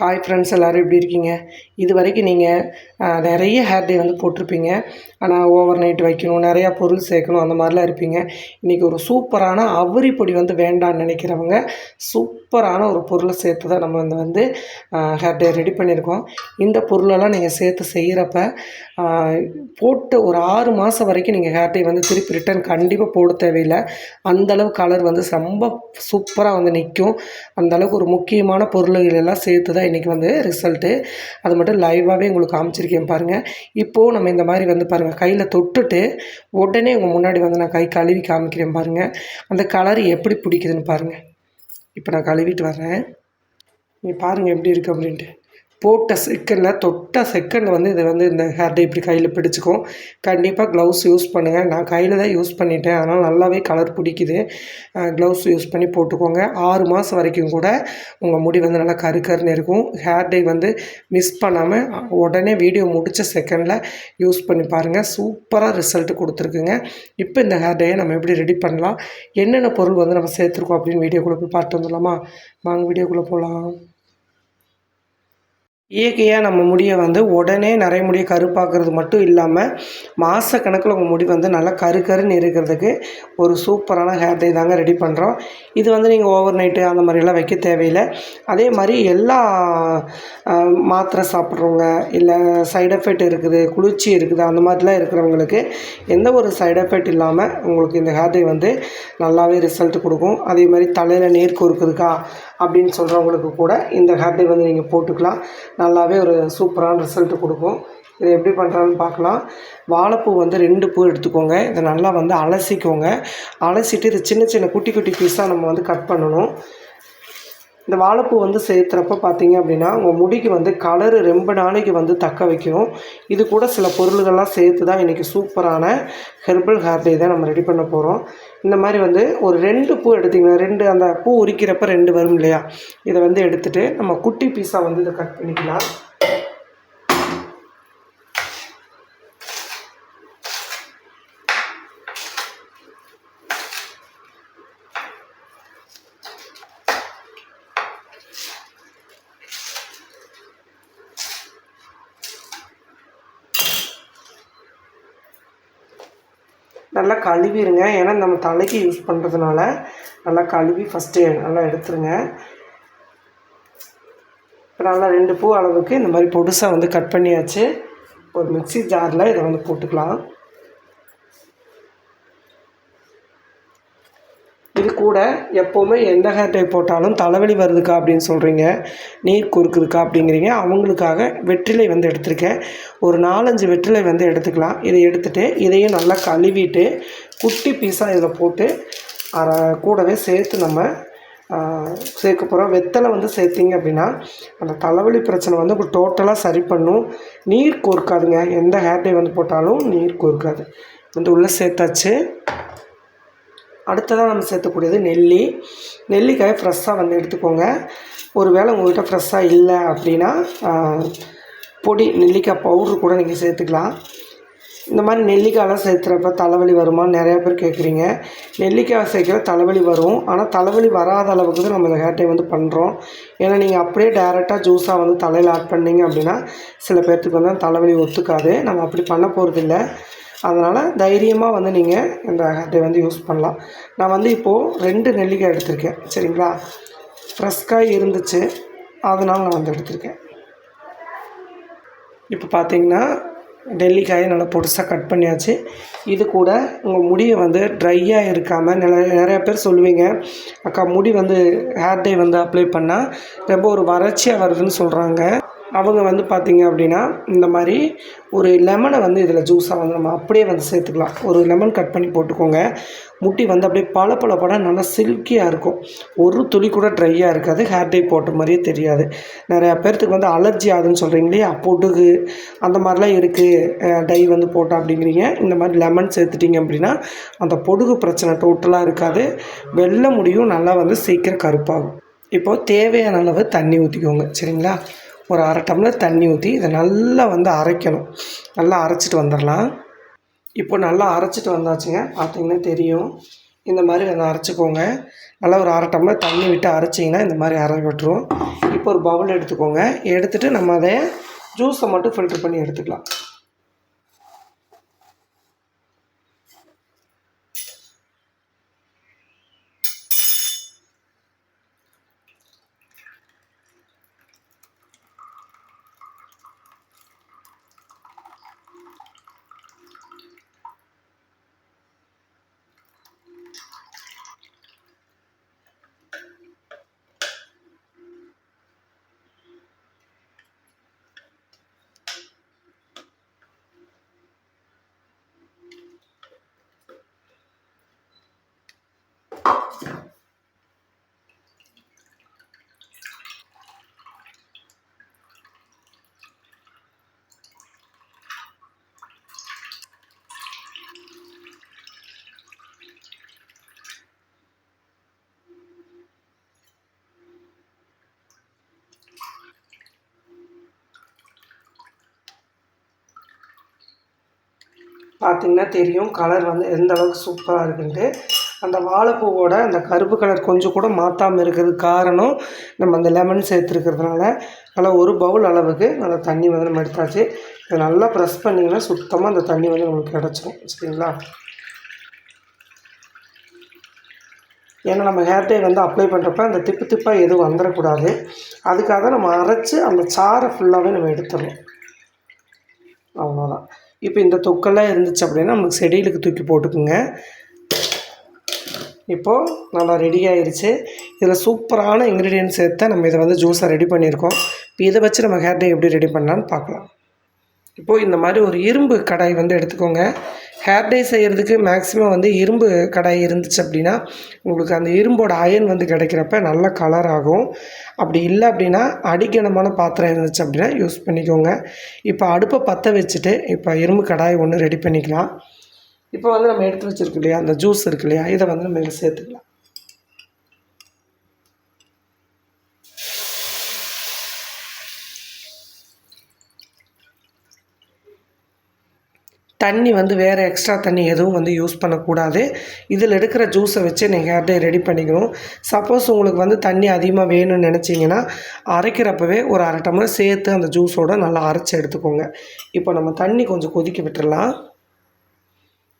Hi friends எல்லோரும் எப்படி இருக்கீங்க? இது வரைக்கும் நீங்கள் நிறைய ஹேர் டே வந்து போட்டிருப்பீங்க. ஆனால் ஓவர் நைட் வைக்கணும் நிறையா பொருள் சேர்க்கணும் அந்த மாதிரிலாம் இருப்பீங்க. இன்றைக்கி ஒரு சூப்பரான அவரி பொடி வந்து வேண்டாம்னு நினைக்கிறவங்க சூப்பரான ஒரு பொருளை சேர்த்து தான் நம்ம வந்து வந்து ஹேர் டே ரெடி பண்ணியிருக்கோம். இந்த பொருளெல்லாம் நீங்கள் சேர்த்து செய்கிறப்ப போட்டு ஒரு ஆறு மாதம் வரைக்கும் நீங்கள் ஹேர் டே வந்து திருப்பி ரிட்டர்ன் கண்டிப்பாக போட தேவையில்லை. அந்தளவு கலர் வந்து ரொம்ப சூப்பராக வந்து நிற்கும் அந்தளவுக்கு ஒரு முக்கியமான பொருள்கள் எல்லாம் சேர்த்து தான் இன்றைக்கி வந்து ரிசல்ட்டு அது மட்டும் லைவாகவே உங்களுக்கு காமிச்சிருக்கேன் பாருங்கள் இப்போது நம்ம இந்த மாதிரி வந்து பாருங்கள் கையில் தொட்டுட்டு உடனே உங்கள் முன்னாடி வந்து நான் கை கழுவி காமிக்கிறேன் பாருங்கள் அந்த கலர் எப்படி பிடிக்குதுன்னு பாருங்கள் இப்போ நான் கழுவிட்டு வரேன் நீ பாருங்கள் எப்படி இருக்குது அப்படின்ட்டு. போட்ட செகண்டில் தொட்ட செகண்ட் வந்து இதை வந்து இந்த ஹேர் டே இப்படி கையில் பிடிச்சிக்கும். கண்டிப்பாக க்ளவுஸ் யூஸ் பண்ணுங்கள் நான் கையில் தான் யூஸ் பண்ணிட்டேன். அதனால் நல்லாவே கலர் பிடிக்குது. க்ளவுஸ் யூஸ் பண்ணி போட்டுக்கோங்க. ஆறு மாதம் வரைக்கும் கூட உங்கள் முடி வந்து நல்லா கரு கருன்னு இருக்கும். ஹேர் டே வந்து மிஸ் பண்ணாமல் உடனே வீடியோ முடித்த செகண்டில் யூஸ் பண்ணி பாருங்கள் சூப்பராக ரிசல்ட் கொடுத்துருக்குங்க. இப்போ இந்த ஹேர் டேயை நம்ம எப்படி ரெடி பண்ணலாம்? என்னென்ன பொருள் வந்து நம்ம சேர்த்துருக்கோம் அப்படின்னு வீடியோக்குள்ளே போய் பார்த்து வந்துடலாமா? வாங்க வீடியோக்குள்ளே போகலாம் இயற்கையாக நம்ம முடியை வந்து உடனே நிறைய முடியை கருப்பாக்குறது மட்டும் இல்லாமல் மாதக்கணக்கில் உங்கள் முடி வந்து நல்லா கரு கருன்னு இருக்கிறதுக்கு ஒரு சூப்பரான ஹேர் டை தாங்க ரெடி பண்ணுறோம் இது வந்து நீங்கள் ஓவர் நைட்டு அந்த மாதிரிலாம் வைக்க தேவையில்லை. அதே மாதிரி எல்லா மாத்திரை சாப்பிட்றவங்க இல்லை சைடு எஃபெக்ட் இருக்குது குளிர்ச்சி இருக்குது அந்த மாதிரிலாம் இருக்கிறவங்களுக்கு எந்த ஒரு சைடு எஃபெக்ட் இல்லாமல் உங்களுக்கு இந்த ஹேர் டை வந்து நல்லாவே ரிசல்ட் கொடுக்கும். அதே மாதிரி தலையில் நீர் கொடுக்குதுக்கா அப்படின்னு சொல்கிறவங்களுக்கு கூட இந்த ஹேர் டை வந்து நீங்கள் போட்டுக்கலாம். நல்லாவே ஒரு சூப்பரான ரிசல்ட் கொடுக்கும். இதை எப்படி பண்ணுறான்னு பார்க்கலாம். வாழைப்பூ வந்து ரெண்டு பூ எடுத்துக்கோங்க. இதை நல்லா வந்து அலசிக்கோங்க. அலசிட்டு இது சின்ன சின்ன குட்டி குட்டி பீஸாக நம்ம வந்து கட் பண்ணணும். இந்த வாழைப்பூ வந்து சேர்த்துறப்ப பார்த்தீங்க அப்படின்னா உங்கள் முடிக்கு வந்து கலரு ரொம்ப நாளைக்கு வந்து தக்க வைக்கும் இது கூட சில பொருள்கள்லாம் சேர்த்து தான் இன்றைக்கி சூப்பரான ஹெர்பல் ஹேர் டே தான் நம்ம ரெடி பண்ண போகிறோம் இந்த மாதிரி வந்து ஒரு ரெண்டு பூ எடுத்திங்கன்னா ரெண்டு அந்த பூ உரிக்கிறப்ப ரெண்டு வரும் இல்லையா? இதை வந்து எடுத்துகிட்டு நம்ம குட்டி பீஸாக வந்து இதை கட் பண்ணிக்கலாம். கழுவிடுங்க ஏன்னா நம்ம தலைக்கு யூஸ் பண்ணுறதுனால நல்லா கழுவி ஃபஸ்ட்டு நல்லா எடுத்துருங்க. இப்போ நல்லா ரெண்டு பூ அளவுக்கு இந்த மாதிரி பொடுசாக வந்து கட் பண்ணியாச்சு. ஒரு மிக்சி ஜாரில் இதை வந்து போட்டுக்கலாம். இது கூட எப்போவுமே எந்த ஹேர் டை போட்டாலும் தலைவலி வருதுக்கா அப்படின்னு சொல்கிறீங்க நீர் குறுக்குதுக்கா அப்படிங்கிறீங்க. அவங்களுக்காக வெற்றிலை வந்து எடுத்திருக்கேன். ஒரு நாலஞ்சு வெற்றிலை வந்து எடுத்துக்கலாம். இதை எடுத்துகிட்டு இதையும் நல்லா கழுவிட்டு குட்டி பீஸாக இதில் போட்டு அரை கூடவே சேர்த்து நம்ம சேர்க்க போகிறோம் வெத்தலை வந்து சேர்த்திங்க அப்படின்னா அந்த தலைவலி பிரச்சனை வந்து உங்களுக்கு டோட்டலாக சரி பண்ணும். நீர் கோர்க்காதுங்க எந்த ஹேர் டை வந்து போட்டாலும் நீர் கோர்க்காது வந்து உள்ளே சேர்த்தாச்சு. அடுத்ததாக நம்ம சேர்த்துக்கூடியது நெல்லி. நெல்லிக்காயை ஃப்ரெஷ்ஷாக வந்து எடுத்துக்கோங்க. ஒரு வேளை உங்கள்கிட்ட ஃப்ரெஷ்ஷாக இல்லை அப்படின்னா பொடி நெல்லிக்காய் பவுட்ரு கூட நீங்கள் சேர்த்துக்கலாம். இந்த மாதிரி நெல்லிக்காயெலாம் சேர்த்துறப்ப தலைவலி வருமான்னு நிறையா பேர் கேட்குறீங்க நெல்லிக்காய் சேர்க்குற தலைவலி வரும். ஆனால் தலைவலி வராத அளவுக்கு தான் நம்ம இந்த ஹேர் டை வந்து பண்ணுறோம் ஏன்னா நீங்கள் அப்படியே டேரெக்டாக ஜூஸாக வந்து தலையில் ஆட் பண்ணிங்க அப்படின்னா சில பேர்த்துக்கு வந்து தலைவலி ஒத்துக்காது. நம்ம அப்படி பண்ண போகிறதில்ல அதனால் தைரியமாக வந்து நீங்கள் இந்த ஹேர்டை வந்து யூஸ் பண்ணலாம். நான் வந்து இப்போது ரெண்டு நெல்லிக்காய் எடுத்திருக்கேன். சரிங்களா? ஃப்ரெஷ்காய் இருந்துச்சு. அதனால் நான் வந்து எடுத்திருக்கேன். இப்போ பார்த்தீங்கன்னா நெல்லிக்காயை நல்லா பொடிசாக கட் பண்ணியாச்சு. இது கூட உங்கள் முடியை வந்து ட்ரையாக இருக்காமல் நிறைய நிறையா பேர் சொல்லுவீங்க அக்கா முடி வந்து ஹேர் டே வந்து அப்ளை பண்ணால் ரொம்ப ஒரு வறட்சியாக வருதுன்னு சொல்கிறாங்க அவங்க வந்து பார்த்திங்க அப்படின்னா இந்த மாதிரி ஒரு லெமனை வந்து இதில் ஜூஸாக வந்து நம்ம அப்படியே வந்து சேர்த்துக்கலாம். ஒரு லெமன் கட் பண்ணி போட்டுக்கோங்க. முட்டி வந்து அப்படியே பல பல படம் நல்லா சில்கியாக இருக்கும். ஒரு துளி கூட ட்ரையாக இருக்காது. ஹேர் டை போட்ட மாதிரியே தெரியாது. நிறையா பேர்த்துக்கு வந்து அலர்ஜி ஆகுதுன்னு சொல்கிறீங்க இல்லையா? பொடுகு அந்த மாதிரிலாம் இருக்குது டை வந்து போட்டால் அப்படிங்கிறீங்க. இந்த மாதிரி லெமன் சேர்த்துட்டிங்க அப்படின்னா அந்த பொடுகு பிரச்சனை டோட்டலாக இருக்காது. வெள்ளை முடியும். நல்லா வந்து சீக்கிரம் கருப்பாகும். இப்போது தேவையான அளவு தண்ணி ஊற்றிக்கோங்க சரிங்களா? ஒரு அரை டம்ளர் தண்ணி ஊற்றி இதை நல்லா வந்து அரைக்கணும். நல்லா அரைச்சிட்டு வந்துடலாம். இப்போ நல்லா அரைச்சிட்டு வந்தாச்சுங்க. பார்த்திங்கன்னா தெரியும். இந்த மாதிரி வந்து அரைச்சிக்கோங்க. நல்லா ஒரு அரை டம்ளர் தண்ணி விட்டு அரைச்சிங்கன்னா இந்த மாதிரி அரை விட்டுரும். இப்போ ஒரு பவுல் எடுத்துக்கோங்க. எடுத்துகிட்டு நம்ம அதை ஜூஸை மட்டும் ஃபில்டர் பண்ணி எடுத்துக்கலாம். பார்த்தீங்கன்னா தெரியும். கலர் வந்து எந்த அளவுக்கு சூப்பராக இருக்குன்ட்டு. அந்த வாழைப்பூவோட அந்த கருப்பு கலர் கொஞ்சம் கூட மாற்றாமல் இருக்கிறதுக்கு காரணம் நம்ம அந்த லெமன் சேர்த்துருக்கிறதுனால. நல்லா ஒரு பவுல் அளவுக்கு நல்லா தண்ணி வந்து நம்ம எடுத்தாச்சு. இதை நல்லா ப்ரெஸ் பண்ணிங்கன்னா சுத்தமாக அந்த தண்ணி வந்து நம்மளுக்கு கிடச்சிரும். சரிங்களா? ஏன்னா நம்ம ஹேர் டை வந்து அப்ளை பண்ணுறப்ப அந்த திப்பு திப்பாக எதுவும் வந்துடக்கூடாது அதுக்காக நம்ம அரைச்சி அந்த சாரை ஃபுல்லாகவே நம்ம எடுத்துடணும். அவ்வளோதான் இப்போ இந்த தொக்கெல்லாம் இருந்துச்சு அப்படின்னா நமக்கு செடியிலுக்கு தூக்கி போட்டுக்குங்க. இப்போது நல்லா ரெடி ஆயிடுச்சு இதில் சூப்பரான இன்க்ரீடியன்ட் சேர்த்து நம்ம இதை வந்து ஜூஸாக ரெடி பண்ணியிருக்கோம். இப்போ இதை வச்சு நம்ம ஹேர் டை எப்படி ரெடி பண்ணலான்னு பார்க்கலாம். இப்போது இந்த மாதிரி ஒரு இரும்பு கடாய் வந்து எடுத்துக்கோங்க. ஹேர் டை செய்கிறதுக்கு மேக்ஸிமம் வந்து இரும்பு கடாய் இருந்துச்சு அப்படின்னா உங்களுக்கு அந்த இரும்போட அயன் வந்து கிடைக்கிறப்ப நல்ல கலர் ஆகும். அப்படி இல்லை அப்படின்னா அடிக்கணமான பாத்திரம் இருந்துச்சு அப்படின்னா யூஸ் பண்ணிக்கோங்க. இப்போ அடுப்பை பற்ற வச்சுட்டு இப்போ இரும்பு கடாய் ஒன்று ரெடி பண்ணிக்கலாம். இப்போ வந்து நம்ம எடுத்து வச்சுருக்கு இல்லையா அந்த ஜூஸ் இருக்கு இல்லையா இதை வந்து நம்ம இதில் சேர்த்துக்கலாம். தண்ணி வந்து வேறு எக்ஸ்ட்ரா தண்ணி எதுவும் வந்து யூஸ் பண்ணக்கூடாது. இதில் எடுக்கிற ஜூஸை வச்சு நீங்கள் ஹேர் டே ரெடி பண்ணிக்கணும். சப்போஸ் உங்களுக்கு வந்து தண்ணி அதிகமாக வேணும்னு நினச்சிங்கன்னா அரைக்கிறப்பவே ஒரு அரை டம்ளர் சேர்த்து அந்த ஜூஸோடு நல்லா அரைச்சி எடுத்துக்கோங்க. இப்போ நம்ம தண்ணி கொஞ்சம் கொதிக்க விட்டுடலாம்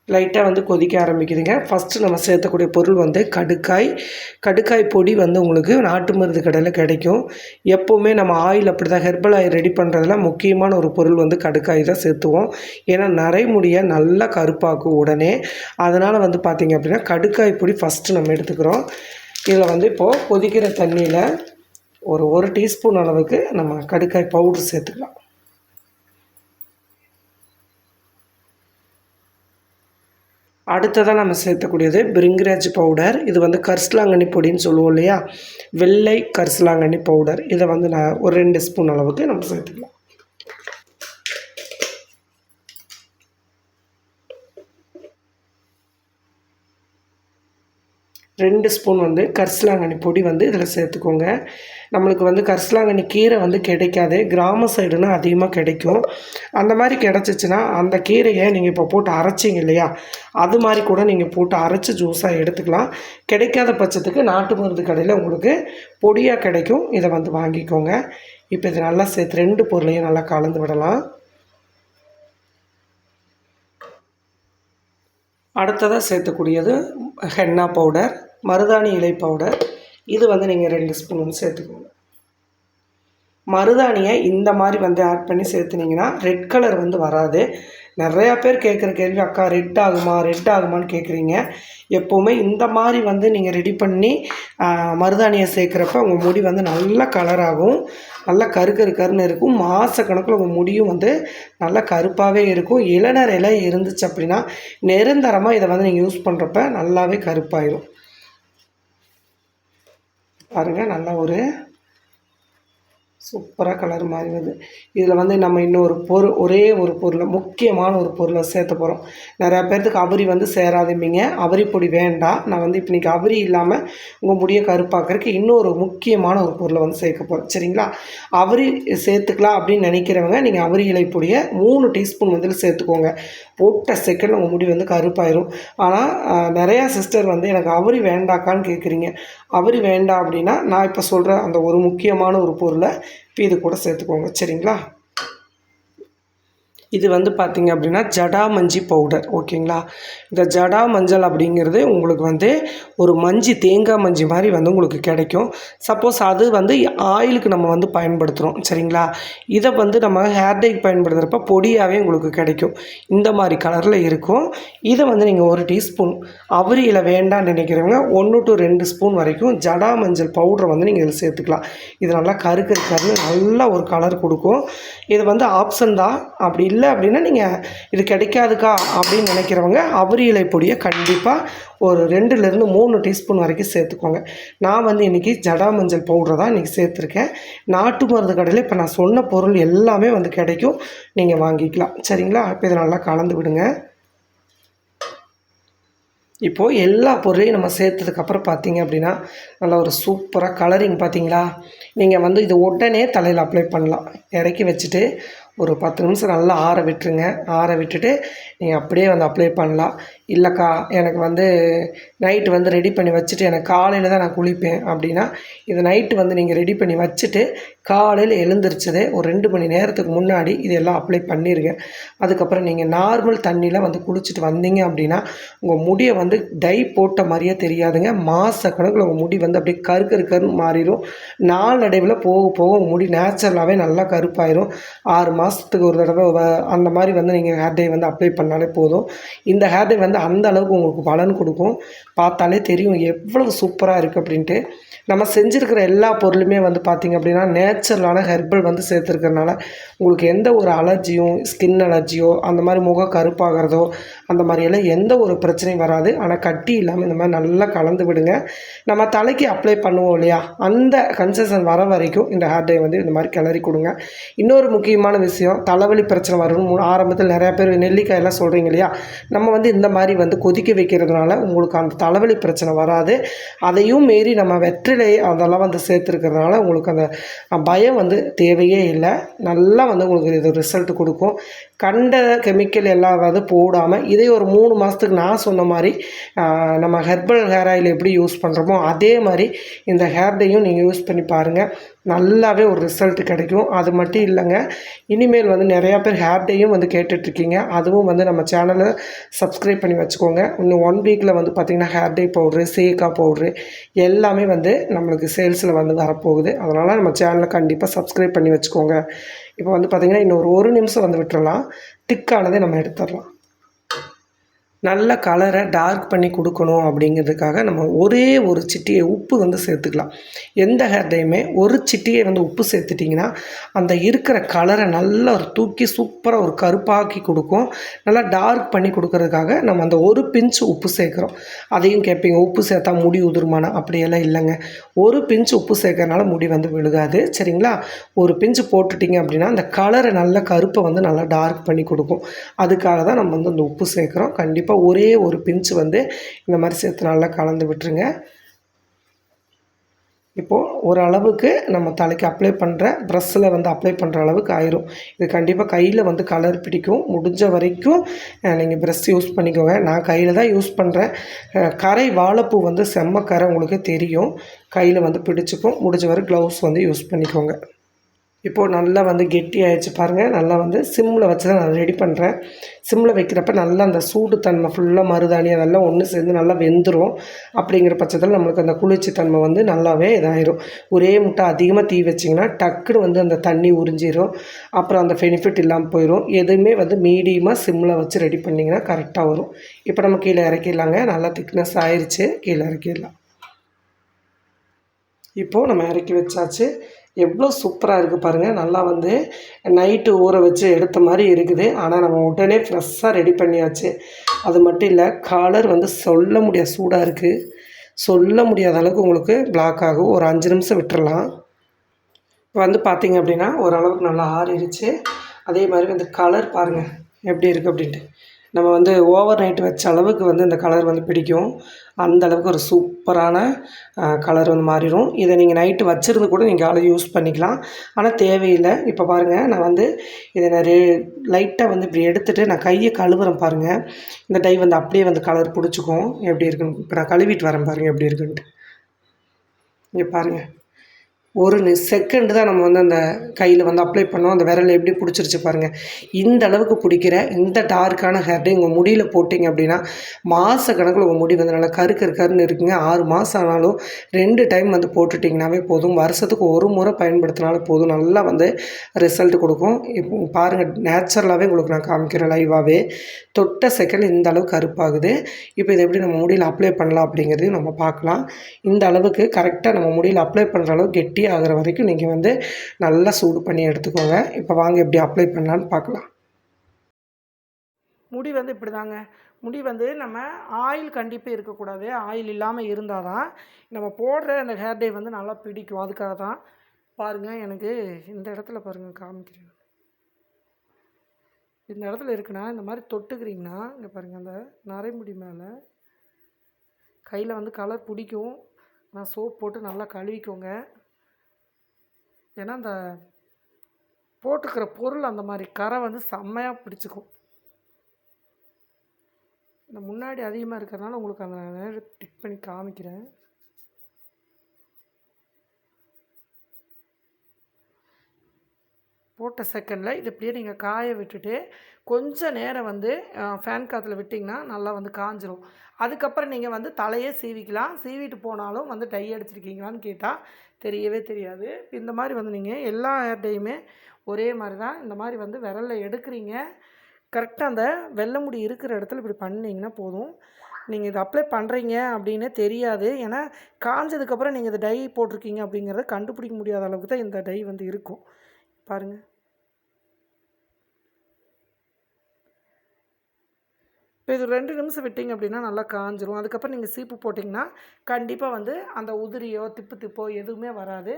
லைட்டாக வந்து கொதிக்க ஆரம்பிக்குதுங்க. ஃபஸ்ட்டு நம்ம சேர்த்தக்கூடிய பொருள் வந்து கடுக்காய் கடுக்காய் பொடி வந்து உங்களுக்கு நாட்டு மருந்து கடையில் கிடைக்கும். எப்போவுமே நம்ம ஆயில் அப்படி தான் ஹெர்பல் ஆயில் ரெடி பண்ணுறதுல முக்கியமான ஒரு பொருள் வந்து கடுக்காய் தான் சேர்த்துவோம். ஏன்னா நரைமுடியை நல்லா கருப்பாக்கும் உடனே. அதனால் வந்து பார்த்திங்க அப்படின்னா கடுக்காய் பொடி ஃபஸ்ட்டு நம்ம எடுத்துக்கிறோம். இதில் வந்து இப்போது கொதிக்கிற தண்ணியில் ஒரு ஒரு டீஸ்பூன் அளவுக்கு நம்ம கடுக்காய் பவுட்ரு சேர்த்துக்கலாம். அடுத்ததாக நம்ம சேர்த்தக்கூடியது பிரிங்கராஜ் பவுடர். இது வந்து கரிசலாங்கண்ணி பொடின்னு சொல்லுவோம் இல்லையா? வெள்ளை கரிசலாங்கண்ணி பவுடர். இதை வந்து நான் ஒரு ரெண்டு ஸ்பூன் அளவுக்கு நம்ம சேர்த்துக்கலாம். ரெண்டு ஸ்பூன் வந்து கரிசலாங்கண்ணி பொடி வந்து இதில் சேர்த்துக்கோங்க. நம்மளுக்கு வந்து கரிசலாங்கண்ணி கீரை வந்து கிடைக்காது. கிராம சைடுனா அதிகமாக கிடைக்கும். அந்த மாதிரி கிடச்சிச்சின்னா அந்த கீரையை நீங்கள் இப்போ போட்டு அரைச்சிங்க இல்லையா? அது மாதிரி கூட நீங்கள் போட்டு அரைச்சி ஜூஸாக எடுத்துக்கலாம். கிடைக்காத பட்சத்துக்கு நாட்டு மருந்து கடையில் உங்களுக்கு பொடியாக கிடைக்கும். இதை வந்து வாங்கிக்கோங்க. இப்போ இது நல்லா சேர்த்து ரெண்டு பொருளையும் நல்லா கலந்து விடலாம். அடுத்ததாக சேர்த்துக்கூடியது ஹென்னா பவுடர் மருதாணி இலை பவுடர். இது வந்து நீங்கள் ரெண்டு ஸ்பூன் வந்து சேர்த்துக்கோங்க. மருதாணியை இந்த மாதிரி வந்து ஆட் பண்ணி சேர்த்துனீங்கன்னா ரெட் கலர் வந்து வராது. நிறையா பேர் கேட்குற கேள்வி அக்கா ரெட் ஆகுமா? ரெட் ஆகுமான்னு கேட்குறீங்க எப்போவுமே இந்த மாதிரி வந்து நீங்கள் ரெடி பண்ணி மருதாணியை சேர்க்குறப்ப உங்கள் முடி வந்து நல்ல கலராகும் நல்லா கரு கரு கருன்னு இருக்கும். மாதக்கணக்கில் உங்கள் முடியும் வந்து நல்லா கருப்பாகவே இருக்கும். இளநர் இருந்துச்சு அப்படின்னா நிரந்தரமாக இதை வந்து நீங்கள் யூஸ் பண்ணுறப்ப நல்லாவே கருப்பாயிரும். பாருங்கள் நல்ல ஒரு சூப்பராக கலர் மாறி வருது. இதில் வந்து நம்ம இன்னொரு பொருள் ஒரே ஒரு பொருளை முக்கியமான ஒரு பொருளை சேர்த்த போகிறோம் நிறையா பேர்த்துக்கு அவரி வந்து சேராதும்பிங்க அவரி பொடி வேண்டாம். நான் வந்து இப்போ இன்றைக்கி அவரி இல்லாமல் உங்கள் முடியை கருப்பாக்கிறதுக்கு இன்னொரு முக்கியமான ஒரு பொருளை வந்து சேர்க்க போகிறோம் சரிங்களா? அவரி சேர்த்துக்கலாம் அப்படின்னு நினைக்கிறவங்க நீங்கள் அவரி இலை பொடியை மூணு டீஸ்பூன் வந்து சேர்த்துக்கோங்க. போட்ட செகண்ட் உங்கள் முடி வந்து கருப்பாயிரும். ஆனால் நிறையா சிஸ்டர் வந்து எனக்கு அவரி வேண்டாக்கான்னு கேட்குறீங்க அவர் வேண்டாம் அப்படின்னா நான் இப்போ சொல்கிற அந்த ஒரு முக்கியமான ஒரு பொருளை இப்போ இது கூட சேர்த்துக்கோங்க. சரிங்களா? இது வந்து பார்த்திங்க அப்படின்னா ஜடா மஞ்சி பவுடர் ஓகேங்களா? இந்த ஜடா மஞ்சள் அப்படிங்கிறது உங்களுக்கு வந்து ஒரு மஞ்சி தேங்காய் மஞ்சி மாதிரி வந்து உங்களுக்கு கிடைக்கும். சப்போஸ் அது வந்து ஆயிலுக்கு நம்ம வந்து பயன்படுத்துகிறோம் சரிங்களா? இதை வந்து நம்ம ஹேர் டேக் பயன்படுத்துகிறப்ப பொடியாகவே உங்களுக்கு கிடைக்கும். இந்த மாதிரி கலரில் இருக்கும். இதை வந்து நீங்கள் ஒரு டீஸ்பூன் அவரியில் வேண்டாம்னு நினைக்கிறவங்க ஒன்று டு ரெண்டு ஸ்பூன் வரைக்கும் ஜடா மஞ்சள் பவுடரை வந்து நீங்கள் இதில் சேர்த்துக்கலாம். இது நல்லா கருக்கு கருன்னு நல்லா ஒரு கலர் கொடுக்கும். இது வந்து ஆப்ஷன் தான். அப்படி இல்லை இல்லை அப்படின்னா நீங்கள் இது கிடைக்காதுக்கா அப்படின்னு நினைக்கிறவங்க அவரி இலை பொடியை கண்டிப்பாக ஒரு ரெண்டுலேருந்து மூணு டீஸ்பூன் வரைக்கும் சேர்த்துக்கோங்க. நான் வந்து இன்றைக்கி ஜடா மஞ்சள் பவுடரை தான் இன்றைக்கி சேர்த்துருக்கேன். நாட்டு மருந்து கடையில் இப்போ நான் சொன்ன பொருள் எல்லாமே வந்து கிடைக்கும். நீங்கள் வாங்கிக்கலாம். சரிங்களா? இப்போ இதை நல்லா கலந்து விடுங்க. இப்போது எல்லா பொருளையும் நம்ம சேர்த்ததுக்கப்புறம் பார்த்தீங்க அப்படின்னா நல்லா ஒரு சூப்பராக கலரிங் பார்த்தீங்களா நீங்கள் வந்து இது உடனே தலையில் அப்ளை பண்ணலாம். இறக்கி வச்சுட்டு ஒரு பத்து நிமிஷம் நல்லா ஆற விட்டுருங்க. ஆற விட்டுட்டு நீங்கள் அப்படியே வந்து அப்ளை பண்ணலாம். இல்லைக்கா எனக்கு வந்து நைட்டு வந்து ரெடி பண்ணி வச்சுட்டு எனக்கு காலையில் தான் நான் குளிப்பேன் அப்படின்னா இது நைட்டு வந்து நீங்கள் ரெடி பண்ணி வச்சுட்டு காலையில் எழுந்திரிச்சதே ஒரு ரெண்டு மணி நேரத்துக்கு முன்னாடி இதெல்லாம் அப்ளை பண்ணிடுங்க அதுக்கப்புறம் நீங்கள் நார்மல் தண்ணியில் வந்து குளிச்சுட்டு வந்தீங்க அப்படின்னா உங்கள் முடியை வந்து டை போட்ட மாதிரியே தெரியாதுங்க. மாத கணக்கில் உங்கள் முடி வந்து அப்படியே கரு கருன்னு மாறிடும் நாளடைவில் போக போக உங்கள் முடி நேச்சுரலாகவே நல்லா கருப்பாயிரும். ஆறு மாதத்துக்கு ஒரு தடவை அந்த மாதிரி வந்து நீங்கள் ஹேர் டை வந்து அப்ளை பண்ணாலே போதும். இந்த ஹேர் டை வந்து அந்த அளவுக்கு உங்களுக்கு பலன் கொடுக்கும். பார்த்தாலே தெரியும் எவ்வளவு சூப்பராக இருக்குது அப்படின்ட்டு. நம்ம செஞ்சுருக்கிற எல்லா பொருளுமே வந்து பார்த்திங்க அப்படின்னா நேச்சுரலான ஹெர்பல் வந்து சேர்த்துருக்கறனால உங்களுக்கு எந்த ஒரு அலர்ஜியும் ஸ்கின் அலர்ஜியோ அந்த மாதிரி முக கருப்பாகிறதோ அந்த மாதிரியெல்லாம் எந்த ஒரு பிரச்சனையும் வராது. ஆனால் கட்டி இல்லாமல் இந்த மாதிரி நல்லா கலந்து விடுங்க. நம்ம தலைக்கு அப்ளை பண்ணுவோம் இல்லையா? அந்த கன்செஷன் வர வரைக்கும் இந்த ஹேர் டே வந்து இந்த மாதிரி கிளறி கொடுங்க. இன்னொரு முக்கியமான விஷயம் தலைவலி பிரச்சனை வரும்னு ஆரம்பத்தில் நிறையா பேர் நெல்லிக்காயெல்லாம் சொல்கிறீங்க இல்லையா? நம்ம வந்து இந்த மாதிரி வந்து கொதிக்க வைக்கிறதுனால உங்களுக்கு அந்த தலைவலி பிரச்சனை வராது. அதையும் மீறி நம்ம வெற்றிலை அதெல்லாம் வந்து சேர்த்துருக்கிறதுனால உங்களுக்கு அந்த பயம் வந்து தேவையே இல்லை. நல்லா வந்து உங்களுக்கு இது ரிசல்ட் கொடுக்கும். கண்ட கெமிக்கல் எல்லாம் வந்து போடாமல் இதே ஒரு மூணு மாதத்துக்கு நான் சொன்ன மாதிரி நம்ம ஹெர்பல் ஹேர் ஆயில் எப்படி யூஸ் பண்ணுறோமோ அதே மாதிரி இந்த ஹேர் டேயும் நீங்கள் யூஸ் பண்ணி பாருங்கள் நல்லாவே ஒரு ரிசல்ட் கிடைக்கும். அது மட்டும் இல்லைங்க இனிமேல் வந்து நிறையா பேர் ஹேர் டேயும் வந்து கேட்டுட்ருக்கீங்க. அதுவும் வந்து நம்ம சேனலை சப்ஸ்கிரைப் பண்ணி வச்சுக்கோங்க. இன்னும் ஒன் வீக்கில் வந்து பார்த்திங்கன்னா ஹேர் டே பவுட்ரு சேக்கா பவுட்ரு எல்லாமே வந்து நம்மளுக்கு சேல்ஸில் வந்து வரப்போகுது. அதனால் நம்ம சேனலை கண்டிப்பாக சப்ஸ்கிரைப் பண்ணி வச்சுக்கோங்க. இப்போ வந்து பார்த்திங்கன்னா இன்னும் ஒரு நிமிஷம் வந்து விட்டுறலாம். திக்கானதை நம்ம எடுத்துடலாம். நல்ல கலரை டார்க் பண்ணி கொடுக்கணும் அப்படிங்கிறதுக்காக நம்ம ஒரே ஒரு சிட்டியை உப்பு வந்து சேர்த்துக்கலாம். எந்த ஹேர்டையுமே ஒரு சிட்டியை வந்து உப்பு சேர்த்துட்டிங்கன்னா அந்த இருக்கிற கலரை நல்லா ஒரு தூக்கி சூப்பராக ஒரு கருப்பாக்கி கொடுக்கும். நல்லா டார்க் பண்ணி கொடுக்கறதுக்காக நம்ம அந்த ஒரு பிஞ்ச் உப்பு சேர்க்குறோம். அதையும் கேட்பீங்க உப்பு சேர்த்தா முடி உதிர்மானா அப்படியெல்லாம் இல்லைங்க. ஒரு பிஞ்ச் உப்பு சேர்க்கறனால முடி வந்து விழுகாது. சரிங்களா? ஒரு பிஞ்சு போட்டுட்டிங்க அப்படின்னா அந்த கலரை நல்ல கருப்பை வந்து நல்லா டார்க் பண்ணி கொடுக்கும். அதுக்காக தான் நம்ம வந்து அந்த உப்பு சேர்க்குறோம். கண்டிப்பாக கண்டிப்பாக ஒரே ஒரு பிஞ்சு வந்து இந்த மாதிரி சேர்த்து நல்லா கலந்து விட்டுருங்க. இப்போது ஓரளவுக்கு நம்ம தலைக்கு அப்ளை பண்ணுற ப்ரெஷ்ஷில் வந்து அப்ளை பண்ணுற அளவுக்கு ஆயிரும். இது கண்டிப்பாக கையில் வந்து கலர் பிடிக்கும். முடிஞ்ச வரைக்கும் நீங்கள் ப்ரெஷ் யூஸ் பண்ணிக்கோங்க. நான் கையில் தான் யூஸ் பண்ணுறேன் கரை வாழைப்பூ வந்து செம்ம கரை உங்களுக்கு தெரியும். கையில் வந்து பிடிச்சிக்கும். முடிஞ்ச வரை க்ளவுஸ் வந்து யூஸ் பண்ணிக்கோங்க. இப்போது நல்லா வந்து கெட்டி ஆயிடுச்சு பாருங்கள் நல்லா வந்து சிம்மில் வச்சு தான் நான் ரெடி பண்ணுறேன் சிம்மில் வைக்கிறப்ப நல்லா அந்த சூடு தன்மை ஃபுல்லாக மருதாணி அதெல்லாம் ஒன்று சேர்ந்து நல்லா வெந்துடும் அப்படிங்கிற பட்சத்தில் நம்மளுக்கு அந்த குளிர்ச்சி தன்மை வந்து நல்லாவே இதாகிடும் ஒரே முட்டை அதிகமாக தீ வச்சிங்கன்னா டக்குன்னு வந்து அந்த தண்ணி உறிஞ்சிடும் அப்புறம் அந்த பெனிஃபிட் இல்லாமல் போயிடும் எதுவுமே வந்து மீடியமாக சிம்மில் வச்சு ரெடி பண்ணிங்கன்னா கரெக்டாக வரும். இப்போ நம்ம கீழே இறக்கிடலாங்க. நல்லா திக்னஸ் ஆயிடுச்சு கீழே இறக்கிடலாம். இப்போது நம்ம இறக்கி வச்சாச்சு. எவ்வளோ சூப்பராக இருக்குது பாருங்கள் நல்லா வந்து நைட்டு ஊற வச்சு எடுத்த மாதிரி இருக்குது. ஆனால் நம்ம உடனே ஃப்ரெஷ்ஷாக ரெடி பண்ணியாச்சு. அது மட்டும் இல்லை கலர் வந்து சொல்ல முடியாத சூடாக இருக்குது சொல்ல முடியாத அளவுக்கு உங்களுக்கு பிளாக் ஆகும். ஒரு அஞ்சு நிமிஷம் விட்டுறலாம். வந்து பார்த்திங்க அப்படின்னா ஓரளவுக்கு நல்லா ஆறிடுச்சு. அதே மாதிரி வந்து கலர் பாருங்கள் எப்படி இருக்குது அப்படின்ட்டு. நம்ம வந்து ஓவர் நைட் வச்ச அளவுக்கு வந்து இந்த கலர் வந்து பிடிக்கும். அந்த அளவுக்கு ஒரு சூப்பரான கலர் வந்து மாறிடும் இதை நீங்கள் நைட்டு வச்சுருந்து கூட நீங்கள் ஆளை யூஸ் பண்ணிக்கலாம். ஆனால் தேவையில்லை. இப்போ பாருங்கள் நான் வந்து இதை நான் ரே லைட்டாக வந்து இப்படி எடுத்துகிட்டு நான் கையை கழுவுறேன் பாருங்கள் இந்த டை வந்து அப்படியே வந்து கலர் பிடிச்சிக்கும். எப்படி இருக்குன்னு இப்போ நான் கழுவிட்டு வரேன் பாருங்கள் எப்படி இருக்குன்ட்டு. இங்கே பாருங்கள் ஒரு செகண்டு தான் நம்ம வந்து அந்த கையில் வந்து அப்ளை பண்ணோம். அந்த விரல் எப்படி பிடிச்சிருச்சு பாருங்கள் இந்த அளவுக்கு பிடிக்கிற இந்த டார்க்கான ஹேர்டை உங்கள் முடியில் போட்டிங்க அப்படின்னா மாத கணக்கில் உங்கள் முடி வந்து நல்லா கரு கரு கருன்னு இருக்குங்க. ஆறு மாதம் ஆனாலும் ரெண்டு டைம் வந்து போட்டுட்டிங்கனாவே போதும். வருஷத்துக்கு ஒரு முறை பயன்படுத்தினாலும் போதும். நல்லா வந்து ரிசல்ட் கொடுக்கும். இப்போ பாருங்கள் நேச்சுரலாகவே உங்களுக்கு நான் காமிக்கிறேன் லைவாகவே தொட்ட செகண்ட் இந்த அளவு கருப்பாகுது. இப்போ இதை எப்படி நம்ம முடியில் அப்ளை பண்ணலாம் அப்படிங்கிறதையும் நம்ம பார்க்கலாம். இந்த அளவுக்கு கரெக்டாக நம்ம முடியில் அப்ளை பண்ணுற அளவு கெட்டி ஆகிற வரைக்கும் நீங்கள் வந்து நல்லா சூடு பண்ணி எடுத்துக்கோங்க. இப்போ வாங்க எப்படி அப்ளை பண்ணலான்னு பார்க்கலாம். முடி வந்து இப்படி தாங்க முடி வந்து நம்ம ஆயில் கண்டிப்பாக இருக்கக்கூடாது. ஆயில் இல்லாமல் இருந்தால் தான் நம்ம போடுற அந்த ஹேர் டே வந்து நல்லா பிடிக்கும். அதுக்காக தான் பாருங்கள் எனக்கு இந்த இடத்துல பாருங்கள் காமிக்கிறேன். இந்த இடத்துல இருக்குன்னா இந்த மாதிரி தொட்டுக்கிறீங்கன்னா இங்கே பாருங்கள் அந்த நரைமுடி மேலே கையில் வந்து கலர் பிடிக்கும். நான் சோப் போட்டு நல்லா கழுவிக்கோங்க. ஏன்னா அந்த போட்டுக்கிற பொருள் அந்த மாதிரி கரை வந்து செம்மையாக பிடிச்சிக்கும். இந்த முன்னாடி அதிகமாக இருக்கிறதுனால உங்களுக்கு அந்த நேரம் டிக் பண்ணி காமிக்கிறேன். போட்ட செகண்டில் இது இப்படியே நீங்கள் காய விட்டுட்டு கொஞ்சம் நேரம் வந்து ஃபேன் காற்றுல விட்டிங்கன்னா நல்லா வந்து காஞ்சிரும். அதுக்கப்புறம் நீங்கள் வந்து தலையே சீவிக்கலாம். சீவிட்டு போனாலும் வந்து டை அடிச்சிருக்கீங்களான்னு கேட்டால் தெரியவே தெரியாது. இந்த மாதிரி வந்து நீங்கள் எல்லா ஹேர் டையுமே ஒரே மாதிரி தான் இந்த மாதிரி வந்து விரலில் எடுக்கிறீங்க. கரெக்டாக அந்த வெள்ளை முடி இருக்கிற இடத்துல இப்படி பண்ணிங்கன்னா போதும். நீங்கள் இதை அப்ளை பண்ணுறீங்க அப்படின்னு தெரியாது. ஏன்னா காஞ்சதுக்கப்புறம் நீங்கள் இந்த டை போட்டிருக்கீங்க அப்படிங்கிறத கண்டுபிடிக்க முடியாத அளவுக்கு தான் இந்த டை வந்து இருக்கும். பாருங்கள் இப்போ இது ரெண்டு நிமிஷம் விட்டிங்க அப்படின்னா நல்லா காஞ்சிரும். அதுக்கப்புறம் நீங்கள் சீப்பு போட்டிங்கன்னா கண்டிப்பாக வந்து அந்த உதிரியோ திப்பு திப்போ எதுவுமே வராது.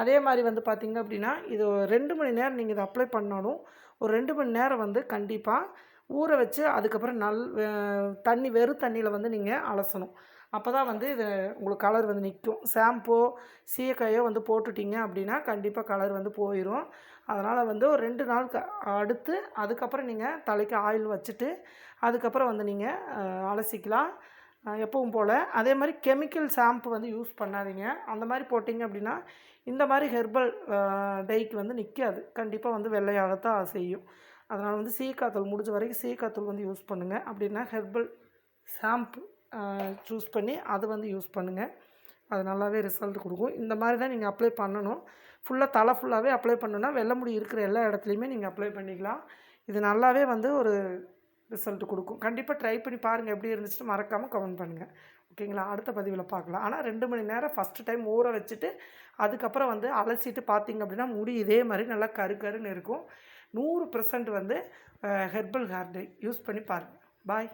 அதே மாதிரி வந்து பார்த்திங்க அப்படின்னா இது ரெண்டு மணி நேரம் நீங்கள் இதை அப்ளை பண்ணாலும் ஒரு ரெண்டு மணி நேரம் வந்து கண்டிப்பாக ஊற வச்சு அதுக்கப்புறம் நல் தண்ணி வெறும் தண்ணியில் வந்து நீங்கள் அலசணும். அப்போ தான் வந்து இது உங்களுக்கு கலர் வந்து நிற்கும் ஷாம்போ சீயக்காயோ வந்து போட்டுட்டிங்க அப்படின்னா கண்டிப்பாக கலர் வந்து போயிடும் அதனால் வந்து ஒரு ரெண்டு நாள் க அடுத்து அதுக்கப்புறம் நீங்கள் தலைக்கு ஆயில் வச்சுட்டு அதுக்கப்புறம் வந்து நீங்கள் அலசிக்கலாம். எப்பவும் போல். அதே மாதிரி கெமிக்கல் ஷாம்பு வந்து யூஸ் பண்ணாதீங்க. அந்த மாதிரி போட்டிங்க அப்படின்னா இந்த மாதிரி ஹெர்பல் டைக்கு வந்து நிற்காது கண்டிப்பாக வந்து வெள்ளையாகத்தான் செய்யும். அதனால் வந்து சீக்காத்தூள் முடிஞ்ச வரைக்கும் சீக்காத்தூள் வந்து யூஸ் பண்ணுங்கள் அப்படின்னா ஹெர்பல் ஷாம்பு சூஸ் பண்ணி அதை வந்து யூஸ் பண்ணுங்கள் அது நல்லாவே ரிசல்ட் கொடுக்கும். இந்த மாதிரி தான் நீங்கள் அப்ளை பண்ணணும். ஃபுல்லாக தலை ஃபுல்லாகவே அப்ளை பண்ணணுன்னா வெள்ளை முடி இருக்கிற எல்லா இடத்துலையுமே நீங்கள் அப்ளை பண்ணிக்கலாம். இது நல்லாவே வந்து ஒரு ரிசல்ட் கொடுக்கும். கண்டிப்பாக ட்ரை பண்ணி பாருங்கள் எப்படி இருந்துச்சுட்டு மறக்காமல் கமெண்ட் பண்ணுங்கள் ஓகேங்களா அடுத்த பதிவில் பார்க்கலாம். ஆனால் ரெண்டு மணி நேரம் ஃபஸ்ட்டு டைம் ஊற வச்சுட்டு அதுக்கப்புறம் வந்து அலசிட்டு பார்த்தீங்க அப்படின்னா முடி இதே மாதிரி நல்லா கரு கருன்னு இருக்கும். நூறு பர்சன்ட் வந்து ஹெர்பல் ஹார்டே யூஸ் பண்ணி பாருங்கள் பாய்